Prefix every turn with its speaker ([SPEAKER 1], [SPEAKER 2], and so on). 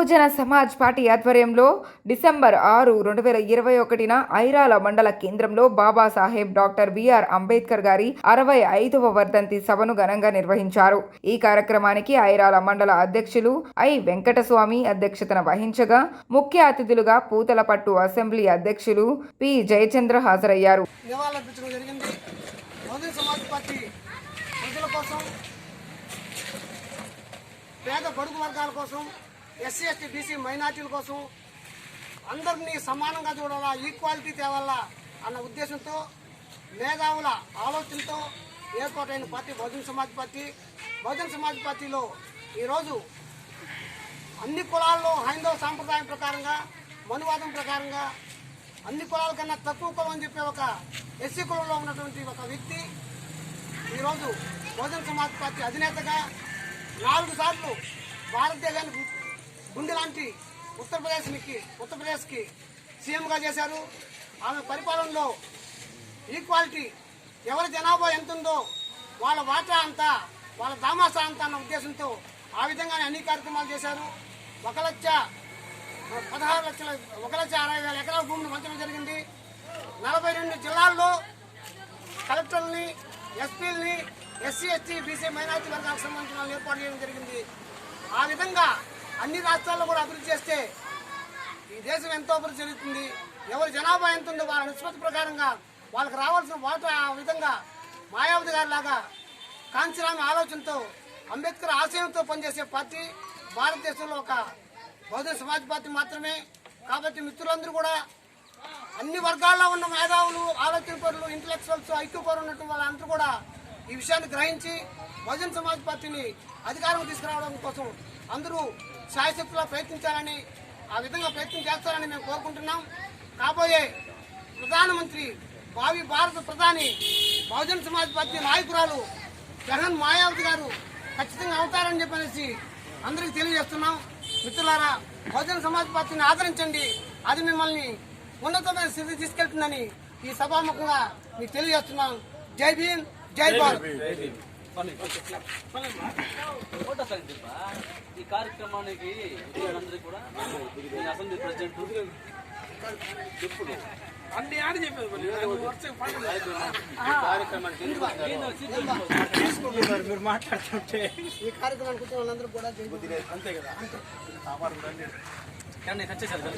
[SPEAKER 1] బహుజన Samaj party ఆధ్వర్యంలో December ఆరు రెండు వేల ఇరవై ఒకటిన ఐరాల మండల కేంద్రంలో బాబాసాహెబ్ డాక్టర్ బిఆర్ అంబేద్కర్ గారి అరవై ఐదవ వర్ధంతి సభను ఘనంగా నిర్వహించారు. ఈ కార్యక్రమానికి ఐరాల మండల అధ్యక్షులు ఐ. వెంకటస్వామి అధ్యక్షతన వహించగా ముఖ్య అతిథులుగా పూతలపట్టు అసెంబ్లీ అధ్యక్షులు పి. జయచంద్ర హాజరయ్యారు.
[SPEAKER 2] పేద బడుగు వర్గాల కోసం ఎస్సీ ఎస్టీ బీసీ మైనార్టీల కోసం అందరినీ సమానంగా చూడాలా ఈక్వాలిటీ తేవాలా అన్న ఉద్దేశంతో మేధావుల ఆలోచనతో ఏర్పాటైన పార్టీ బహుజన సమాజ్ పార్టీ. బహుజన సమాజ్ పార్టీలో ఈరోజు అన్ని కులాల్లో హైందవ సాంప్రదాయం ప్రకారంగా మనువాదం ప్రకారంగా అన్ని కులాల కన్నా తక్కువ కులం అని చెప్పే ఒక ఎస్సీ కులంలో ఉన్నటువంటి ఒక వ్యక్తి ఈరోజు బహుజన సమాజ్ పార్టీ అధినేతగా నాలుగు సార్లు భారతదేశానికి గుండె లాంటి ఉత్తరప్రదేశ్కి ఉత్తరప్రదేశ్కి సీఎంగా చేశారు. ఆమె పరిపాలనలో ఈక్వాలిటీ ఎవరి జనాభా ఎంత ఉందో వాళ్ళ వాటా అంతా వాళ్ళ దామాసా అంతా అన్న ఉద్దేశంతో ఆ విధంగానే అన్ని కార్యక్రమాలు చేశారు. ఒక లక్ష పదహారు లక్షల ఒక లక్ష అరవై వేల ఎకరాల భూమిని పంచడం జరిగింది. నలభై రెండు జిల్లాల్లో కలెక్టర్లని ఎస్పీలని ఎస్సీ ఎస్టీ బీసీ మైనార్టీ వర్గాలకు సంబంధించిన ఏర్పాటు చేయడం జరిగింది. ఆ విధంగా అన్ని రాష్ట్రాల్లో కూడా అభివృద్ధి చేస్తే ఈ దేశం ఎంతో అభివృద్ధి జరుగుతుంది. ఎవరి జనాభా ఎంత ఉందో వాళ్ళ నిష్పత్తి ప్రకారంగా వాళ్ళకి రావాల్సిన వాట ఆ విధంగా మాయావతి గారి లాగా కాంచరామి ఆలోచనతో అంబేద్కర్ ఆశయంతో పనిచేసే పార్టీ భారతదేశంలో ఒక బహుజన సమాజ్ పార్టీ మాత్రమే. కాబట్టి మిత్రులందరూ కూడా అన్ని వర్గాల్లో ఉన్న మేధావులు ఆలోచన పరులు ఇంటలెక్చువల్స్ ఐక్యపరు ఉన్నటువంటి వాళ్ళందరూ కూడా ఈ విషయాన్ని గ్రహించి బహుజన్ సమాజ్ పార్టీని అధికారం తీసుకురావడం కోసం అందరూ శాయశక్తిలో ప్రయత్నించాలని ఆ విధంగా ప్రయత్నం చేస్తారని మేము కోరుకుంటున్నాం. కాబోయే ప్రధానమంత్రి భావి భారత ప్రధాని బహుజన్ సమాజ్ పార్టీ నాయకురాలు జగన్ మాయావతి గారు ఖచ్చితంగా అవుతారని చెప్పనేసి అందరికీ తెలియజేస్తున్నాం. మిత్రులారా బహుజన సమాజ్ పార్టీని ఆదరించండి. అది మిమ్మల్ని ఉన్నతమైన స్థితి తీసుకెళ్తుందని ఈ సభాముఖంగా మీకు తెలియజేస్తున్నాం. జై భీమ్ జై భారత్.
[SPEAKER 3] ఈ కార్యక్రమానికి కూడా ఈ అసెంబ్లీ ప్రెసిడెంట్ చెప్పుడు
[SPEAKER 4] అన్ని ఆడి చెప్పేది మరి. మాట్లాడుతుంటే.
[SPEAKER 2] ఈ కార్యక్రమానికి వచ్చిన వాళ్ళందరూ కూడా.
[SPEAKER 4] అంతే
[SPEAKER 3] కానీ కదా.